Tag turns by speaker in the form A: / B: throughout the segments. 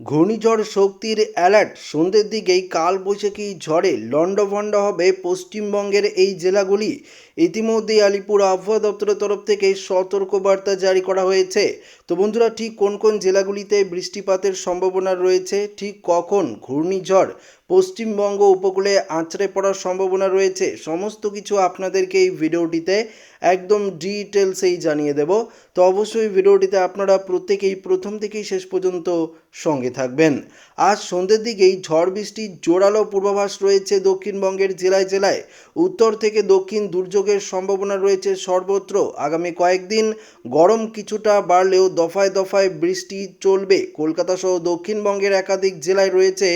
A: ঘূর্ণিঝড় শক্তির অ্যালার্ট। সন্ধ্যের দিকেই কালবৈশাখী ঝড়ে লণ্ডভণ্ড হবে পশ্চিমবঙ্গের এই জেলাগুলি। ইতিমধ্যেই আলিপুর আবহাওয়া দপ্তরের তরফ থেকে সতর্কবার্তা জারি করা হয়েছে। তো বন্ধুরা, ঠিক কোন কোন জেলাগুলিতে বৃষ্টিপাতের সম্ভাবনা রয়েছে? ঠিক কখন ঘূর্ণিঝড় পশ্চিমবঙ্গ উপকূলে আঁচড়ে পড়ার সম্ভাবনা রয়েছে। সমস্ত কিছু আপনাদেরকে এই ভিডিওটিতে একদম ডিটেলসেই জানিয়ে দেব। তো অবশ্যই ভিডিওটিতে আপনারা প্রত্যেকেই প্রথম থেকেই শেষ পর্যন্ত সঙ্গে থাকবেন। আজ সন্ধ্যের দিকেই ঝড় বৃষ্টির জোরালো পূর্বাভাস রয়েছে দক্ষিণবঙ্গের জেলায় জেলায়। উত্তর থেকে দক্ষিণ দুর্যোগের সম্ভাবনা রয়েছে সর্বত্র। আগামী কয়েকদিন গরম কিছুটা বাড়লেও দফায় দফায় বৃষ্টি চলবে। কলকাতা সহ দক্ষিণবঙ্গের একাধিক জেলায় রয়েছে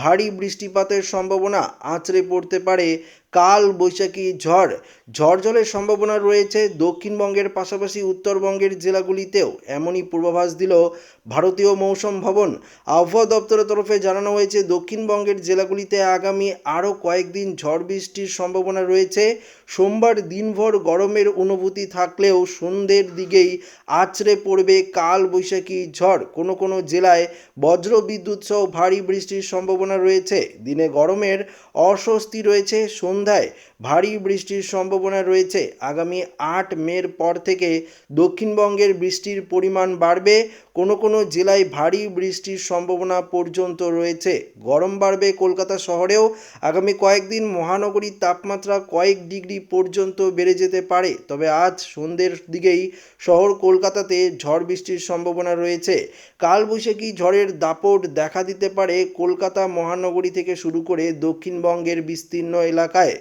A: ভারী বৃষ্টিপাতের সম্ভাবনা আছড়ে পড়তে পারে কাল বৈশাখী ঝড়। ঝড় জলের সম্ভাবনা রয়েছে দক্ষিণবঙ্গের পাশাপাশি উত্তরবঙ্গের জেলাগুলিতেও, এমনই পূর্বাভাস দিল ভারতীয় মৌসুম ভবন। আবহাওয়া দপ্তরের তরফে জানানো হয়েছে, দক্ষিণবঙ্গের জেলাগুলিতে আগামী আরও কয়েকদিন ঝড় বৃষ্টির সম্ভাবনা রয়েছে। সোমবার দিনভর গরমের অনুভূতি থাকলেও সন্ধ্যের দিকেই আছড়ে পড়বে কাল বৈশাখী ঝড়। কোনো কোনো জেলায় বজ্র বিদ্যুৎ সহ ভারী বৃষ্টির সম্ভাবনা রয়েছে। দিনে গরমের অস্বস্তি রয়েছে সন্ধ্যায় ভারী বৃষ্টির সম্ভাবনা রয়েছে। আগামী আট মের পর থেকে দক্ষিণবঙ্গের বৃষ্টির পরিমাণ বাড়বে। কোনো কোনো জেলায় ভারী বৃষ্টির সম্ভাবনা পর্যন্ত রয়েছে। গরম বাড়বে কলকাতা শহরেও। আগামী কয়েকদিন মহানগরীর তাপমাত্রা কয়েক ডিগ্রি পর্যন্ত বেড়ে যেতে পারে। তবে আজ সন্ধ্যের দিকেই শহর কলকাতাতে ঝড় বৃষ্টির সম্ভাবনা রয়েছে। কালবৈশাখী ঝড়ের দাপট দেখা দিতে পারে কলকাতা মহানগরী থেকে শুরু করে দক্ষিণবঙ্গের বিস্তীর্ণ এলাকায়।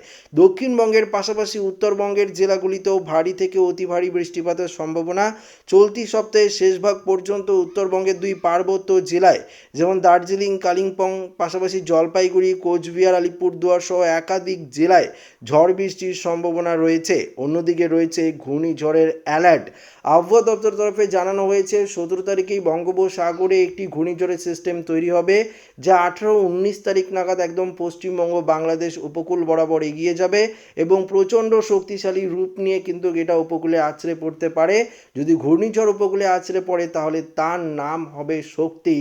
A: দক্ষিণবঙ্গের পাশাপাশি উত্তরবঙ্গের জেলাগুলিতেও ভারী থেকে অতি ভারী বৃষ্টিপাতের সম্ভাবনা। চলতি সপ্তাহের শেষ ভাগ পর্যন্ত উত্তরবঙ্গের দুই পার্বত্য জেলায়, যেমন দার্জিলিং, কালিম্পং, পাশাপাশি জলপাইগুড়ি, কোচবিহার, আলিপুরদুয়ার সহ একাধিক জেলায় ঝড় বৃষ্টির সম্ভাবনা রয়েছে। অন্যদিকে রয়েছে ঘূর্ণিঝড়ের অ্যালার্ট। আবহাওয়া দপ্তর তরফে জানানো হয়েছে, সতেরো তারিখেই বঙ্গোপসাগরে একটি ঘূর্ণিঝড়ের সিস্টেম তৈরি হবে, যা আঠেরো উনিশ তারিখ নাগাদ একদম পশ্চিমবঙ্গ, বাংলাদেশ উপকূল বরাবর এগিয়ে যাবে। এবং প্রচণ্ড শক্তিশালী রূপ নিয়ে কিন্তু এটা উপকূলে আছড়ে পড়তে পারে। যদি ঘূর্ণিঝড় উপকূলে আছড়ে পড়ে, তাহলে তার নাম হবে শক্তি,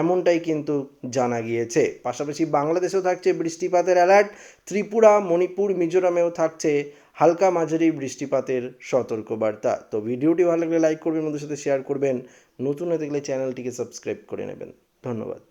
A: এমনটাই কিন্তু জানা গিয়েছে। পাশাপাশি বাংলাদেশেও থাকছে বৃষ্টিপাতের অ্যালার্ট, ত্রিপুরা, মণিপুর, মিজোরামেও থাকছে হালকা মাঝারি বৃষ্টিপাতের সতর্কবার্তা। তো ভিডিওটি ভালো লাগলে লাইক করবেন, বন্ধুদের সাথে শেয়ার করবেন। নতুন হয়ে দেখলে চ্যানেলটিকে সাবস্ক্রাইব করে নেবেন। ধন্যবাদ।